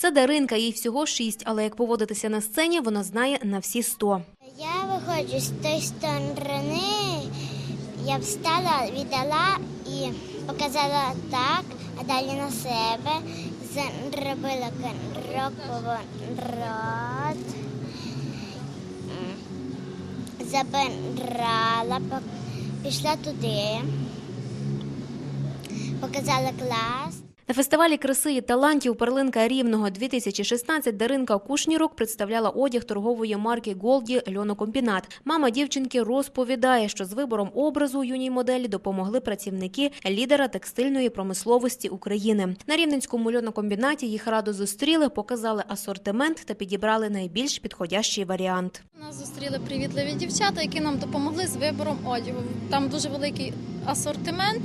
Це Даринка, їй всього шість, але як поводитися на сцені, вона знає на всі сто. Я виходжу з тої сторони, я встала, віддала і показала так, а далі на себе. Зробила поворот. Забирала, пішла туди, показала клас. На фестивалі краси і талантів Перлинка Рівного 2016 Даринка Кушнірук представляла одяг торгової марки Голді Льонокомбінат. Мама дівчинки розповідає, що з вибором образу юній моделі допомогли працівники лідера текстильної промисловості України. На рівненському льонокомбінаті їх радо зустріли, показали асортимент та підібрали найбільш підходящий варіант. Нас зустріли привітливі дівчата, які нам допомогли з вибором одягу. Там дуже великий асортимент.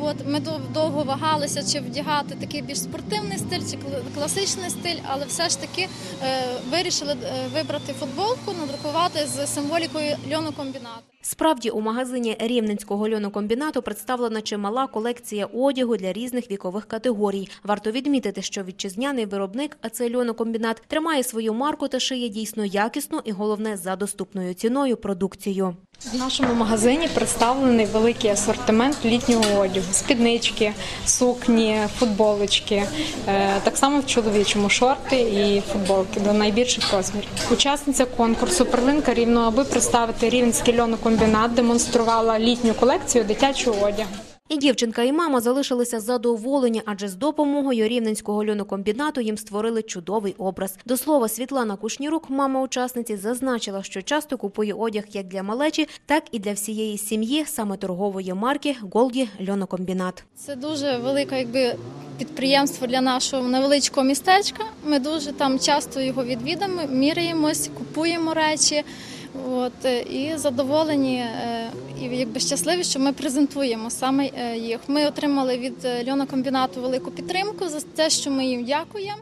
От ми довго вагалися, чи вдягати такий більш спортивний стиль, чи кла- класичний стиль, але все ж таки е, вирішили е, вибрати футболку, надрукувати з символікою льонокомбінату. Справді, у магазині Рівненського льонокомбінату представлена чимала колекція одягу для різних вікових категорій. Варто відмітити, що вітчизняний виробник, а це льонокомбінат, тримає свою марку та шиє дійсно якісну і головне за доступною ціною продукцію. В нашому магазині представлений великий асортимент літнього одягу: спіднички, сукні, футболочки. Е, Так само в чоловічому шорти і футболки до найбільших розмірів. Учасниця конкурсу Перлинка рівно, аби представити рівненський льонокомбінат, демонструвала літню колекцію дитячого одягу. І дівчинка, і мама залишилися задоволені, адже з допомогою рівненського льонокомбінату їм створили чудовий образ. До слова, Світлана Кушнірук, мама учасниці, зазначила, що часто купує одяг як для малечі, так і для всієї сім'ї саме торгової марки Голді Льонокомбінат. Це дуже велике якби, підприємство для нашого невеличкого містечка. Ми дуже там часто його відвідаємо, міряємось, купуємо речі. От, е, і задоволені е, і якби щасливі, що ми презентуємо саме е, їх. Ми отримали від льонокомбінату велику підтримку за те, що ми їм дякуємо.